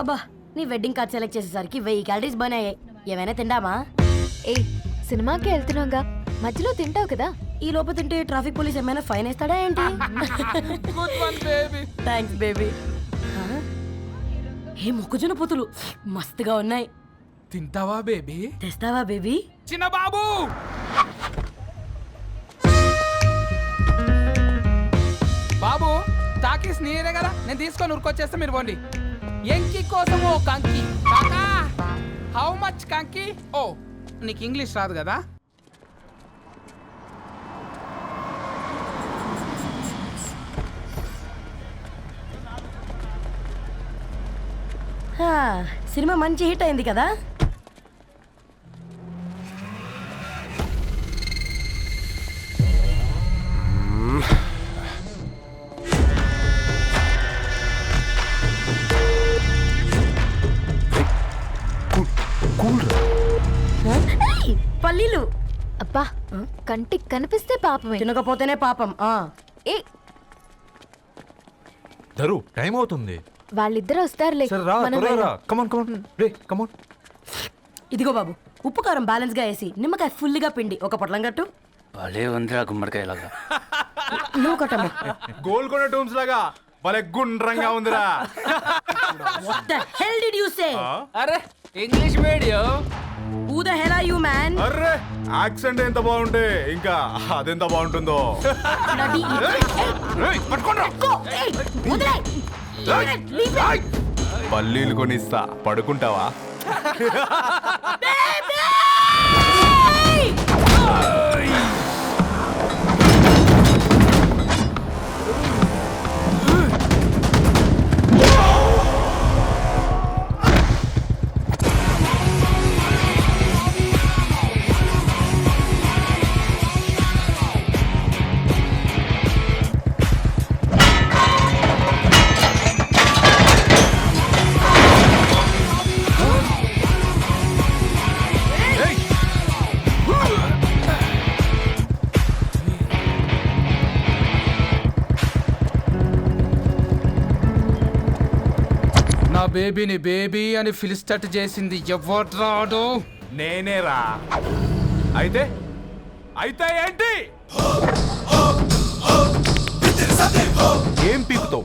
అబ్బా నీ wedding card select చేసేసరికి వెయ్యి క్యాలరీస్ బర్న్ అయ్యాయి. ఏమైనా తిండామా? ఏ సినిమాకి వెళ్తున్నాగా. మధ్యలో తింటావు కదా. ఈ లోపు తింటే ట్రాఫిక్ పోలీస్ ఏమైనా ఫైన్ వేస్తాడా ఏంటి? Good one baby thanks baby ఏ మొక్కజొన్న పొతులు? మస్తుగా ఉన్నాయి. తింటావా బేబీ తెస్తావా బేబీ చిన్న బాబు! బాబు టాకీస్ నీరే కదా? నేను తీసుకొని ఉరికొచ్చేస్తే మీరు పోండి. ఎంకి కోసం ఓ కంకి. కాకా హౌ మచ్ కంకి? ఓ నీకు ఇంగ్లీష్ రాదు కదా? సినిమా మంచి హిట్ అయింది కదా? కంటికి కనిపిస్తే పాపమే. తినకపోతేనే పాపం ఆ. ఏ? ధరు టైం అవుతుంది. వాళ్ళిద్దరు వస్తారులే. సరే రా మనం త్వరగా రా. వెళ్దాం. కమాన్ కమాన్ రే కమాన్ ఇదిగో బాబు ఉప్పు కారం బ్యాలెన్స్గా వేసి నిమ్మకాయ ఫుల్గా పిండి ఒక పొట్లం కట్టు. భలే ఉందిరా గుమ్మడికాయలాగా నువ్వు కట్టమ్మ. గోల్కొండ టూమ్స్ లాగా భలే గుండ్రంగా ఉందిరా. What the hell did you say? అరే English medium The hell are you, man? అర్రే యాక్సెంట్ ఎంత బాగుంటే ఇంకా అదెంత బాగుంటుందో! వదిలేయ్! Leave it! పల్లీలు కొనిస్తా పడుకుంటావా బేబీని బేబీ అని ఫిలిస్టట్ చేసింది ఎవరు రాడు నేనేరా. అయితే? అయితే ఏంటి? ఏం పీకుతావు?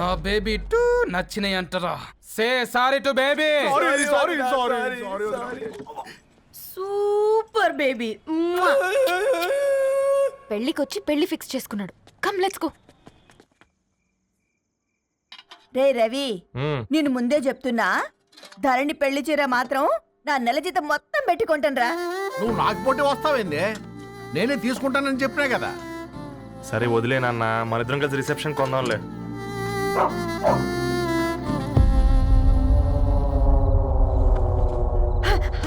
నా బేబీ టూ నచ్చినాయి అంటారా. Say sorry to baby sorry sorry super baby పెళ్ళికొచ్చి పెళ్ళి ఫిక్స్ చేసుకున్నాడు. కమ్ లెట్స్ గో రే రవి నేను ముందే చెప్తున్నా. ధరణి పెళ్ళి చీర మాత్రం నా నెల జీతం మొత్తం పెట్టుకుంటాను నువ్వు నాకు పోటీ వస్తావేంది? నేనే తీసుకుంటానని చెప్పినా కదా. సరే వదిలేనన్న మన ఇద్దరం కలిసి రిసెప్షన్ కొందాంలే.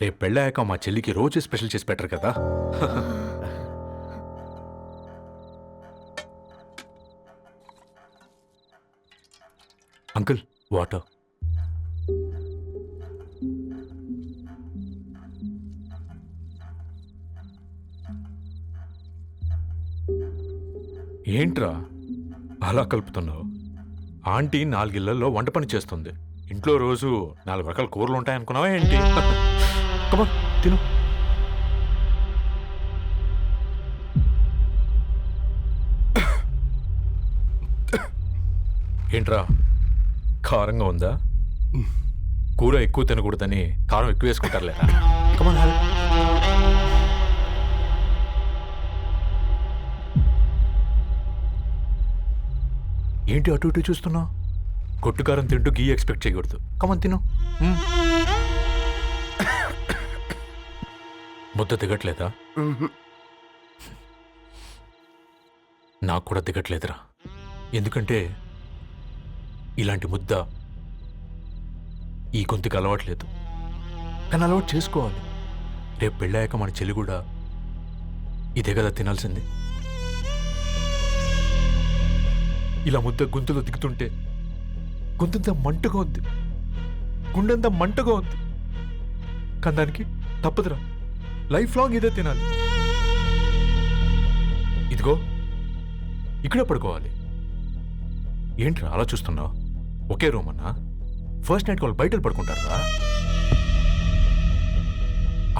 రేపు పెళ్ళాక మా చెల్లికి రోజు స్పెషల్ చేసి పెట్టరు కదా. Uncle water. ఏంట్రా అలా కలుపుతున్నావు? ఆంటీ నాలుగిళ్ళలో వంట పని చేస్తుంది. ఇంట్లో రోజు నాలుగు రకాల కూరలు ఉంటాయనుకున్నావా ఏంటి? కమా తిను. ఏంట్రా? కారంగా ఉందా? కూర ఎక్కువ తినకూడదని కారం ఎక్కువ వేసుకుంటారులే. కమా ఏంటి అటు ఇటు చూస్తున్నావు? కొట్టుకారం తింటూ గీ ఎక్స్పెక్ట్ చేయకూడదు. కమన్ తిను. ముద్ద దిగట్లేదా. నాకు కూడా దిగట్లేదురా. ఎందుకంటే ఇలాంటి ముద్ద ఈ గొంతుకి అలవాట్లేదు. కానీ అలవాటు చేసుకోవాలి. రేపు పెళ్ళాక మన చెల్లి కూడా ఇదే కదా తినాల్సింది. ఇలా ముద్ద గొంతులో దిగుతుంటే గొంతంతా మంటగా ఉంది. గుండెంతా మంటగా ఉంది. కానీ దానికి తప్పదురా. లైఫ్ లాంగ్ ఇదే తినాలి. ఇదిగో ఇక్కడే పడుకోవాలి. ఏంట్రా అలా చూస్తున్నావు? ఒకే రూమ్ అన్నా ఫస్ట్ నైట్ వాళ్ళు బయట పడుకుంటారా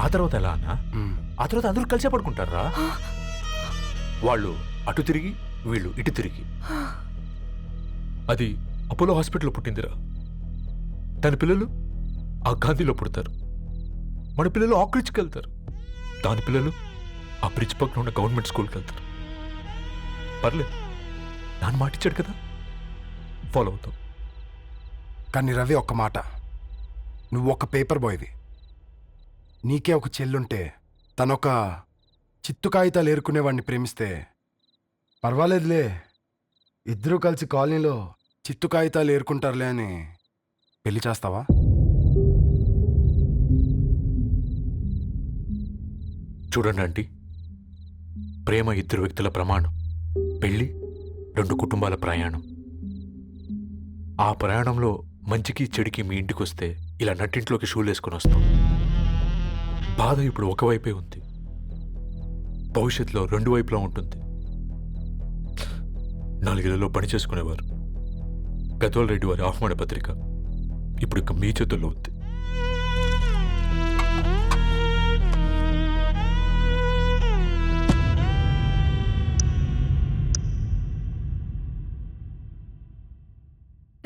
ఆ తర్వాత ఎలా అన్నా. ఆ తర్వాత అందరూ కలిసే పడుకుంటారా? వాళ్ళు అటు తిరిగి వీళ్ళు ఇటు తిరిగి. అది అపోలో హాస్పిటల్లో పుట్టిందిరా. దాని పిల్లలు ఆ గాంధీలో పుడతారు. మన పిల్లలు ఆక్రిచ్కి వెళ్తారు. దాని పిల్లలు ఆ బ్రిడ్జ్ పక్కన ఉన్న గవర్నమెంట్ స్కూల్కి వెళ్తారు. పర్లేదు. నాన్న మాటిచ్చాడు కదా. ఫాలో అవుతాం. కానీ రవి ఒక్క మాట. నువ్వు ఒక పేపర్ బాయ్వి. నీకే ఒక చెల్లుంటే తనొక చిత్తు కాగితాలు ఏరుకునేవాడిని ప్రేమిస్తే పర్వాలేదులే. ఇద్దరూ కలిసి కాలనీలో చిత్తు కాగితాలు ఏరుకుంటారులే అని పెళ్ళి చేస్తావా? చూడండి ఆంటీ. ప్రేమ ఇద్దరు వ్యక్తుల ప్రమాణం పెళ్ళి రెండు కుటుంబాల ప్రయాణం. ఆ ప్రయాణంలో మంచికి చెడికి మీ ఇంటికి వస్తే ఇలా నట్టింట్లోకి షూలు వేసుకొని వస్తాం. బాధ ఇప్పుడు ఒకవైపే ఉంది. భవిష్యత్తులో రెండు వైపులా ఉంటుంది. నాలుగేళ్ళలో పని చేసుకునేవారు. రెడ్డి వారి ఆహ్వాన పత్రిక ఇప్పుడు ఇక మీ చేతుల్లో ఉంది.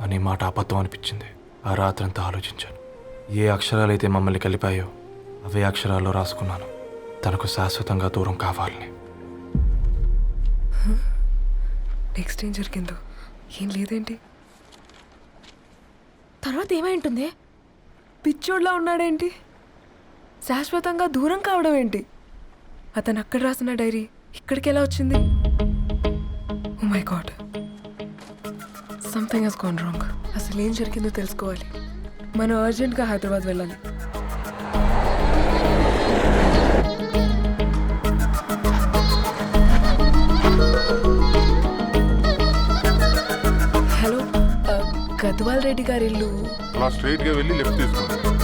అనే మాట అబద్ధం అనిపించింది. ఆ రాత్రంతా ఆలోచించాను. ఏ అక్షరాలైతే మమ్మల్ని కలిపాయో అవే అక్షరాల్లో రాసుకున్నాను. తనకు శాశ్వతంగా దూరం కావాలని. నెక్స్ట్ ఏం జరిగిందో? ఏం లేదేంటి? తర్వాత ఏమై ఉంటుంది? పిచ్చోడ్లా ఉన్నాడేంటి? శాశ్వతంగా దూరం కావడం ఏంటి? అతను అక్కడ రాసిన డైరీ ఇక్కడికి ఎలా వచ్చింది? ఓ my god something he's gone wrong అసలు ఏం జరిగిందో తెలుసుకోవాలి. మనం అర్జెంట్గా హైదరాబాద్ వెళ్ళాలి. హలో గద్వాల్ రెడ్డి గారి ఇల్లు అలా వెళ్ళి లెఫ్ట్ తీసుకోండి